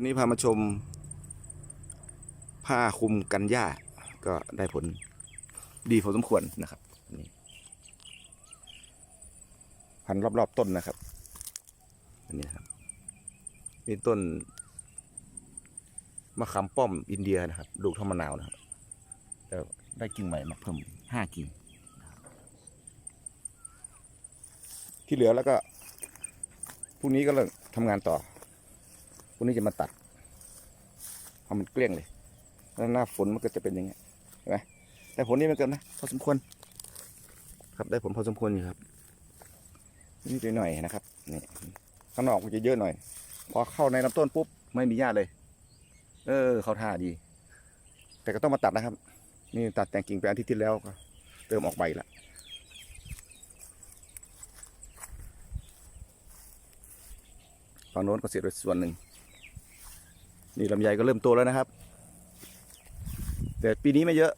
วันนี้พามาชม ผ้าคลุมกันหญ้า ก็ได้ผลดีพอสมควรนะครับนี่พันรอบๆต้นนะครับอันนี้ครับนี่ต้นมะขามป้อมอินเดียนะครับลูกท่ามะนาวนะครับแล้วได้กิ่งใหม่มาเพิ่มห้ากิ่งที่เหลือแล้วก็พรุ่งนี้ก็เริ่มทำงานต่อ พรุ่งนี้จะมาตัดทำมันเกลี้ยงเลย แล้วหน้าฝนมันก็จะเป็นอย่างเงี้ยเห็นไหมแต่ผลนี่มันเกินนะพอสมควร ครับได้ผลพอสมควรอยู่ครับนี่หน่อยนะครับนี่ข้างนอกมันจะเยอะหน่อย พอเข้าในลำต้นปุ๊บไม่มีหญ้าเลย เออ เขาท่าดี แต่ก็ต้องมาตัดนะครับ นี่ตัดแต่งกิ่งไปอาทิตย์ที่แล้วก็เติมออกใบละฝั่งโน้นก็เสร็จไปส่วนหนึ่ง นี่ลำไยก็เริ่มโตแล้วนะครับ แต่ปีนี้ไม่เยอะ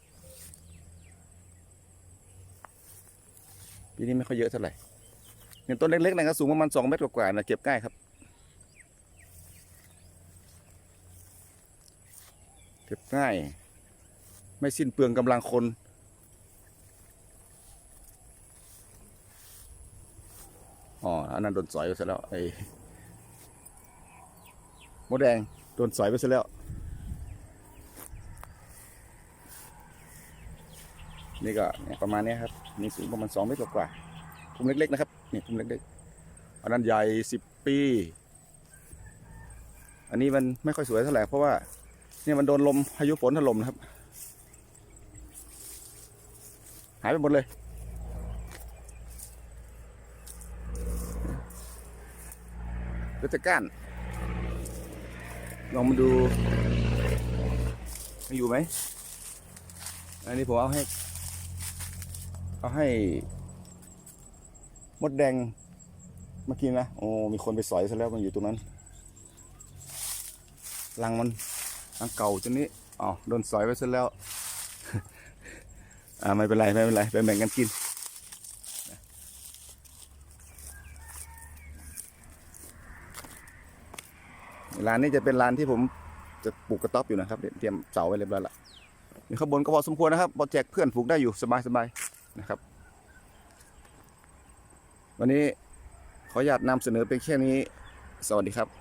ปีนี้ไม่ค่อยเยอะเท่าไหร่เนี่ยต้นเล็กๆนะครับสูงประมาณสองเมตรกว่าๆนะเก็บง่ายครับ เก็บง่าย ไม่สิ้นเปลืองกำลังคนอ๋ออันนั้นโดนสอยไปซะแล้วไอ้ มดแดงโดนสอยไปซะแล้ว นี่ก็เนี่ยประมาณนี้ครับนี่สูงประมาณสองเมตรกว่าๆพุ่มเล็กๆนะครับนี่พุ่มเล็กๆอันนั้นใหญ่สิบปี อันนี้มันไม่ค่อยสวยเท่าไหร่เพราะว่าเนี่ยมันโดนลมพายุฝนถล่มนะครับ หายไปหมดเลยก็จะก้าน ลองมาดูยังอยู่ไหม อันนี้ผมเอาให้ เอาให้ มดแดงมากินนะ โอ้ มีคนไปสอยซะแล้วมันอยู่ตรงนั้น รังมันรังเก่าจนนี้อ๋อโดนสอยไปซะแล้ว อ่าไม่เป็นไรไม่เป็นไรแบ่งกันกิน ร้านนี้จะเป็นร้านที่ผมจะปลูกกระต๊อบอยู่นะครับเตรียมเสาไว้เรียบร้อยละนี่ข้างบนก็พอสมควรนะครับพอแจกเพื่อนปลูกได้อยู่สบายๆนะครับ วันนี้ขออนุญาตนำเสนอเป็นแค่นี้ สวัสดีครับ